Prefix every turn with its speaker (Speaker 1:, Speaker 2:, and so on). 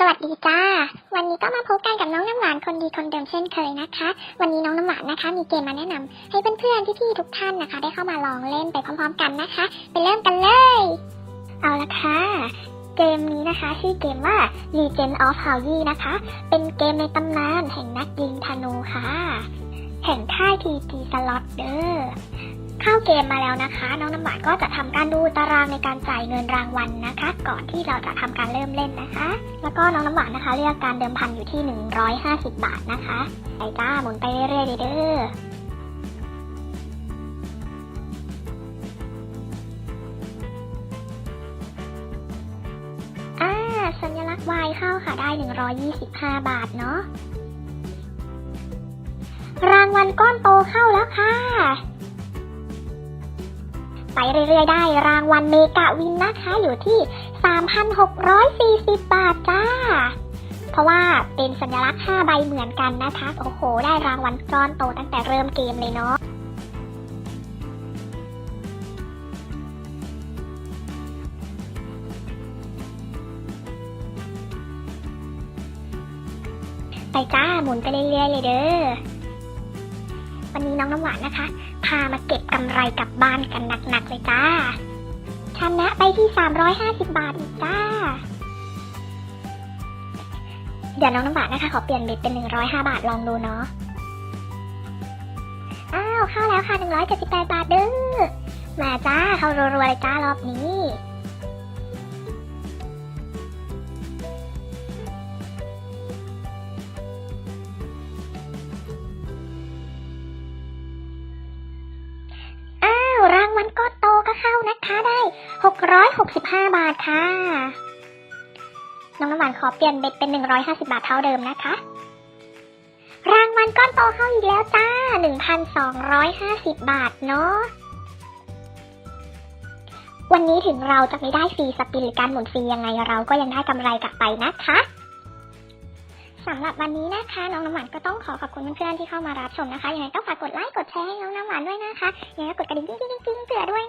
Speaker 1: สวัสดีจ้า วันนี้ก็มาพบกันกับน้องน้ำหวานคนดีคนเดิมเช่นเคยนะคะ วันนี้น้องน้ำหวานนะคะ มีเกมมาแนะนำให้เพื่อนๆพี่ๆทุกท่านนะคะ ได้เข้ามาลองเล่นไปพร้อม ๆ กันนะคะ ไปเริ่มกันเลย เอาละค่ะ เกมนี้นะคะชื่อเกมว่า Legend of h o w y นะคะ เป็นเกมในตำนานแห่งนักยิงธนูค่ะ แห่งค่าย TG Slot เด้อ เข้าเกมมาแล้วนะคะ น้องน้ำหวานก็จะทำการดูตารางในการจ่ายเงินรางวัลนะคะ ก่อนที่เราจะทำการเริ่มเล่นนะคะ แล้วก็น้องน้ำหวานนะคะ เลือกการเดิมพันอยู่ที่ 150 บาทนะคะไปจ้าหมุนไปเรื่อยๆเด้ออ่าสัญลักษณ์ Y เข้าค่ะได้ 125 บาทเนาะ รางวัลก้อนโตเข้าแล้วค่ะ เรื่อยๆได้ รางวัลเมกะวินนะคะอยู่ที่ 3,640 บาทจ้า เพราะว่าเป็นสัญลักษณ์ 5 ใบเหมือนกันนะคะ โอ้โห ได้รางวัลก้อนโตตั้งแต่เริ่มเกมเลยเนาะไปจ้าหมุนไปเรื่อยๆเลยเด้อ วันนี้น้องน้ำหวานนะคะ พามาเก็บกำไรกลับบ้านกันหนักๆเลยจ้าชนะไปที่ 350 บาทอีกจ้า เดี๋ยวน้องน้ำหวานนะคะ ขอเปลี่ยนเบ็ดเป็น 105 บาทลองดูเนาะ อ้าว เข้าแล้วค่ะ 178 บาทเด้อมาจ้า เข้ารัวๆเลยจ้ารอบนี้ นะคะได้ 665 บาทค่ะ น้องน้ำหวานขอเปลี่ยนเบ็ดเป็น 150 บาทเท่าเดิมนะคะ รางวัลก้อนโตเข้าอีกแล้วจ้า 1,250 บาทเนาะ วันนี้ถึงเราจะไม่ได้ฟรีสปินหรือการหมุนฟรียังไงเราก็ยังได้กำไรกลับไปนะคะสำหรับวันนี้นะคะ น้องน้ำหวานก็ต้องขอขอบคุณเพื่อนๆที่เข้ามารับชมนะคะยังไงก็ฝากกดไลค์กดแชร์ให้น้องน้ำหวานด้วยนะคะยังไงก็กดกระดิ่งกิ๊งๆๆๆเตือด้วย